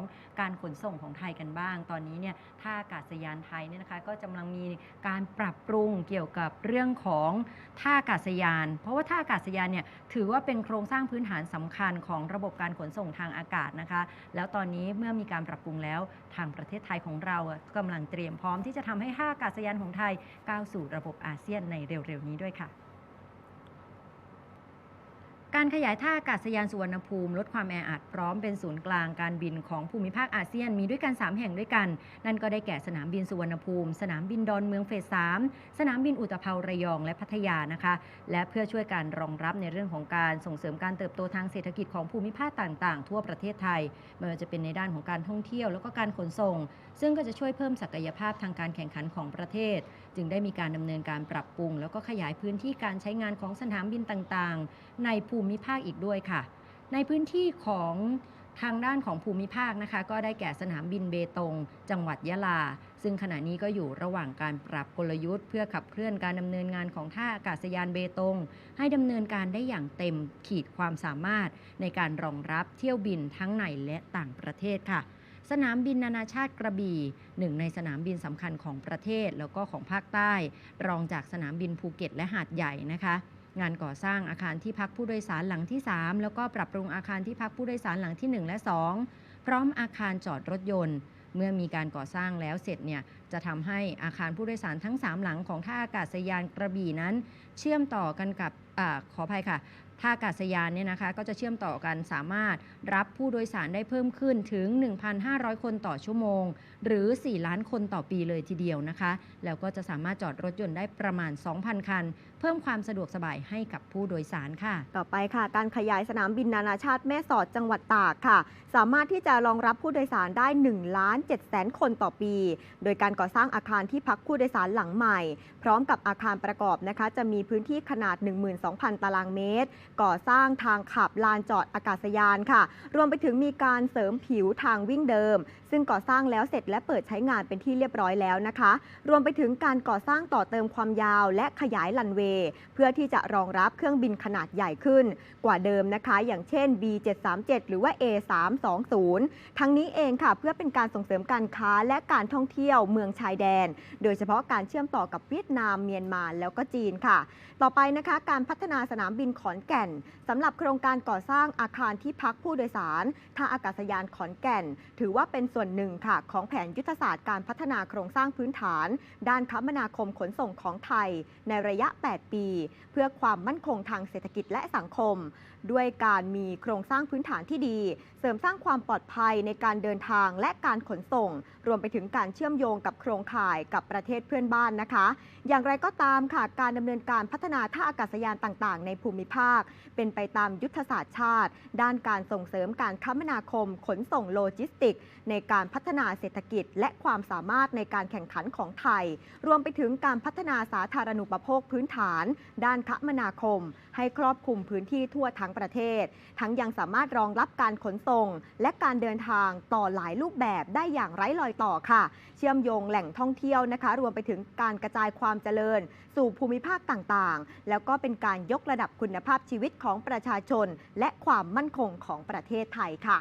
ของการขนส่งของไทยกันบ้าง ตอนนี้เนี่ยท่าอากาศยานไทยเนี่ยนะคะก็กำลังมีการปรับปรุงเกี่ยวกับเรื่องของท่าอากาศยาน เพราะว่าท่าอากาศยานเนี่ยถือว่าเป็นโครงสร้างพื้นฐานสำคัญของระบบการขนส่งทางอากาศนะคะ แล้วตอนนี้เมื่อมีการปรับปรุงแล้วทางประเทศไทยของเราอะกำลังเตรียมพร้อมที่จะทำให้ท่าอากาศยานของไทยก้าวสู่ระบบอาเซียนในเร็วๆนี้ด้วยค่ะ การขยายท่าอากาศยานสุวรรณภูมิลดความแออัดพร้อมเป็นศูนย์กลางการบินของภูมิภาคอาเซียนมีด้วยกัน 3 แห่งด้วยกัน นั่นก็ได้แก่สนามบินสุวรรณภูมิ สนามบินดอนเมืองเฟส3สนามบินอุตภเประยองและพัทยานะคะ และเพื่อช่วยการรองรับในเรื่องของการส่งเสริมการเติบโตทางเศรษฐกิจของภูมิภาคต่างๆ ทั่วประเทศไทยไม่ว่าจะเป็นในด้านของการท่องเที่ยวแล้วก็การขนส่ง ซึ่งก็จะช่วยเพิ่มศักยภาพทางการแข่งขันของประเทศ จึงได้มีการดำเนินการปรับปรุง แล้วก็ขยายพื้นที่การใช้งานของสนามบินต่างๆ ในภูมิภาคอีกด้วยค่ะ ในพื้นที่ของทางด้านของภูมิภาคนะคะ ก็ได้แก่สนามบินเบตง จังหวัดยะลา ซึ่งขณะนี้ก็อยู่ระหว่างการปรับกลยุทธ์ เพื่อขับเคลื่อนการดำเนินงานของท่าอากาศยานเบตง ให้ดำเนินการได้อย่างเต็มขีดความสามารถ ในการรองรับเที่ยวบินทั้งในและต่างประเทศค่ะ สนามบินนานาชาติกระบี่หนึ่งในสนามบินสำคัญของประเทศแล้วก็ของภาคใต้ รองจากสนามบินภูเก็ตและหาดใหญ่นะคะ งานก่อสร้างอาคารที่พักผู้โดยสารหลังที่ 3 แล้วก็ปรับปรุงอาคารที่พักผู้โดยสารหลังที่ 1 และ 2 พร้อมอาคารจอดรถยนต์เมื่อมีการก่อสร้างแล้วเสร็จเนี่ยจะทำให้อาคารผู้โดยสารทั้ง 3 หลังของท่าอากาศยานกระบี่นั้น เชื่อมต่อกันกับอขออภัยค่ะท่าอากาศยานเนี่ยนะคะก็จะเชื่อมต่อกันสามารถรับผู้โดยสารได้เพิ่มขึ้นถึง 1,500 คนต่อชั่วโมง หรือ 4 ล้านคนต่อปีเลยทีเดียวนะคะ แล้วก็จะสามารถจอดรถยนต์ได้ประมาณ 2,000 คัน เพิ่มความสะดวกสบายให้กับผู้โดยสารค่ะ ต่อไปค่ะ การขยายสนามบินนานาชาติแม่สอดจังหวัดตากค่ะ สามารถที่จะรองรับผู้โดยสารได้ 1 ล้าน7แสนคนต่อปี โดยการก่อสร้างอาคารที่พักผู้โดยสารหลังใหม่ พร้อมกับอาคารประกอบนะคะ จะมีพื้นที่ขนาด 12,000 ตารางเมตร ก่อสร้างทางขับลานจอดอากาศยานค่ะ รวมไปถึงมีการเสริมผิวทางวิ่งเดิม ซึ่งก่อสร้างแล้วเสร็จและเปิดใช้งานเป็นที่เรียบร้อยแล้วนะคะ รวมไปถึงการก่อสร้างต่อเติมความยาวและขยายลันเวย์เพื่อที่จะรองรับเครื่องบินขนาดใหญ่ขึ้น กว่าเดิมนะคะ อย่างเช่น B737 หรือว่า A320 ทั้งนี้เองค่ะ เพื่อเป็นการส่งเสริมการค้าและการท่องเที่ยวเมืองชายแดน โดยเฉพาะการเชื่อมต่อกับเวียดนามเมียนมาแล้วก็จีนค่ะ ต่อไปนะคะการพัฒนาสนามบินขอนแก่นสำหรับโครงการก่อสร้างอาคารที่พักผู้โดยสารท่าอากาศยานขอนแก่น ถือว่าเป็นส่วนหนึ่งค่ะ ของแผนยุทธศาสตร์การพัฒนาโครงสร้างพื้นฐาน ด้านคมนาคมขนส่งของไทย ในระยะ 8 ปี เพื่อความมั่นคงทางเศรษฐกิจและสังคม ด้วยการมีโครงสร้างพื้นฐานที่ดี เสริมสร้างความปลอดภัยในการเดินทางและการขนส่ง รวมไปถึงการเชื่อมโยงกับโครงข่ายกับประเทศเพื่อนบ้านนะคะ อย่างไรก็ตามค่ะการดำเนินการพัฒนาท่าอากาศยานต่างๆ ในภูมิภาค เป็นไปตามยุทธศาสตร์ชาติ ด้านการส่งเสริมการคมนาคม ขนส่งโลจิสติก ในการพัฒนาเศรษฐกิจ และความสามารถในการแข่งขันของไทย รวมไปถึงการพัฒนาสาธารณูปโภคพื้นฐาน ด้านคมนาคม ให้ครอบคลุมพื้นที่ทั่วทั้งประเทศ ทั้งยังสามารถรองรับการขนส่ง และการเดินทางต่อหลายรูปแบบได้อย่างไร้รอยต่อค่ะ เชื่อมโยงแหล่งท่องเที่ยวนะคะ รวมไปถึงการกระจายความเจริญ สู่ภูมิภาคต่างๆ แล้วก็เป็นการยกระดับคุณภาพชีวิตของประชาชน และความมั่นคงของประเทศไทยค่ะ